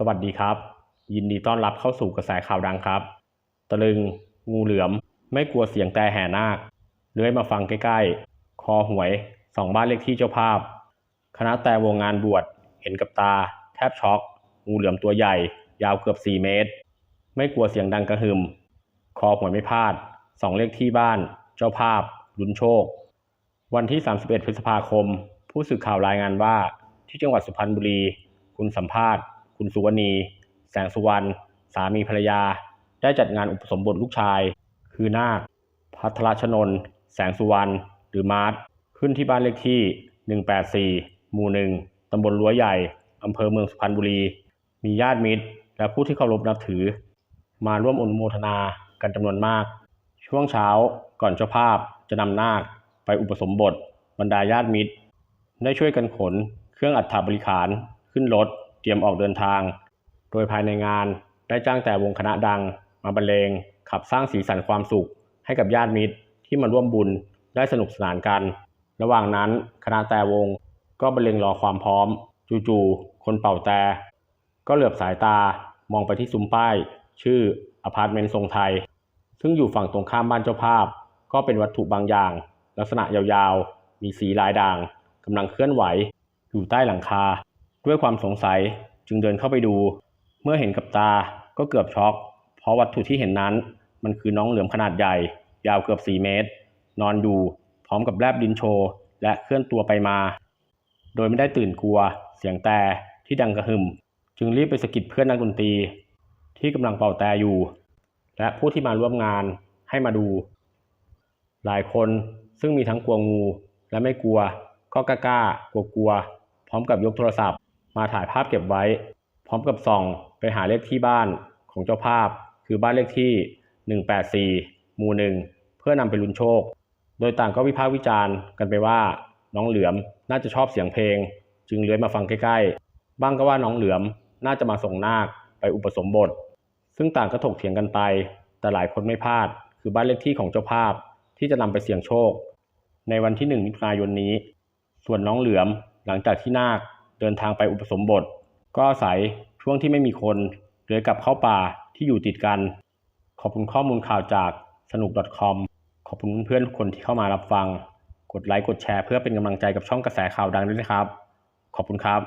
สวัสดีครับ ยินดีต้อนรับเข้าสู่กระแสข่าวดังครับ ตะลึง งูเหลือม ไม่กลัวเสียงแต่แห่นาคเลื้อยมาฟังใกล้ๆ คอหวยสองบ้านเลขที่เจ้าภาพ คณะแต่วงงานบวชเห็นกับตา แทบช็อก งูเหลือมตัวใหญ่ ยาวเกือบ 4 เมตร ไม่กลัวเสียงดังกระหึ่มคอหวยไม่พลาดสองเลขที่บ้าน เจ้าภาพลุ้นโชค วันที่ 31 พฤษภาคม ผู้สื่อข่าวรายงานว่าที่จังหวัดสุพรรณบุรี คุณสัมภาษณ์ คุณสุวรรณี แสงสุวรรณสามีภรรยา ได้จัดงานอุปสมบทลูกชาย คือนาคพัทรชนน์แสงสุวรรณหรือมาร์ทขึ้นที่บ้านเลขที่ 184 หมู่หนึ่งตำบลรั้วใหญ่ อำเภอเมืองสุพรรณบุรี มีญาติมิตร และผู้ที่เคารพนับถือ มาร่วมอนุโมทนากันจำนวนมาก ช่วงเช้าก่อนเจ้าภาพจะนำนาคไปอุปสมบทบรรดาญาติมิตร ได้ช่วยกันขนเครื่องอัฐบริขารขึ้นรถ เตรียมออกเดินทาง โดยภายในงานได้จ้างแต่วงคณะดัง มาบรรเลง ขับสร้างสีสันความสุข ให้กับญาติมิตรที่มาร่วมบุญได้สนุกสนานกัน ระหว่างนั้นคณะแต่วงก็บรรเลงรอความพร้อม จู่ๆคนเป่าแต่ ก็เหลือบสายตามองไปที่ซุ้มป้าย ชื่ออพาร์ตเมนต์ทรงไทย ซึ่งอยู่ฝั่งตรงข้ามบ้านเจ้าภาพ ก็เป็นวัตถุบางอย่าง ลักษณะยาวๆ มีสีลายด่างกำลังเคลื่อนไหว อยู่ใต้หลังคา ด้วยความสงสัยจึงเดินเข้าไปดู เมื่อเห็นกับตาก็เกือบช็อก เพราะวัตถุที่เห็นนั้น มันคือน้องเหลือมขนาดใหญ่ ยาวเกือบ 4 เมตร นอนอยู่พร้อมกับแลบดินโชว์และเคลื่อนตัวไปมา โดยไม่ได้ตื่นกลัว เสียงแต่ที่ดังกระหึ่ม จึงรีบไปสะกิดเพื่อนนักดนตรี ที่กำลังเป่าแต่อยู่ และผู้ที่มาร่วมงานให้มาดู หลายคนซึ่งมีทั้งกลัวงูและไม่กลัวก็กล้ากลัวกลัวๆพร้อมกับยกโทรศัพท์ มาถ่ายภาพเก็บไว้ พร้อมกับส่องไปหาเลขที่บ้านของเจ้าภาพ คือบ้านเลขที่ 184 หมู่หนึ่งเพื่อนำไปลุ้นโชค โดยต่างก็วิพากษ์วิจารณ์กันไปว่าน้องเหลือมน่าจะชอบเสียงเพลง จึงเลื้อยมาฟังใกล้ๆ บ้างก็ว่าน้องเหลือมน่าจะมาส่งนาคไปอุปสมบท ซึ่งต่างก็ถกเถียงกันไป แต่หลายคนไม่พลาด คือบ้านเลขที่ของเจ้าภาพที่จะนำไปเสี่ยงโชค ในวันที่หนึ่งมิถุนายนนี้ ส่วนน้องเหลือมหลังจากที่นาค เดินทางไปอุปสมบท ก็อาศัยช่วงที่ไม่มีคนเลื้อยกลับเข้าป่าที่อยู่ติดกัน ขอบคุณข้อมูลข่าวจากสนุก .com ขอบคุณเพื่อนทุกคนที่เข้ามารับฟัง กดไลค์กดแชร์เพื่อเป็นกำลังใจกับช่องกระแสข่าวดังด้วยนะครับ ขอบคุณครับ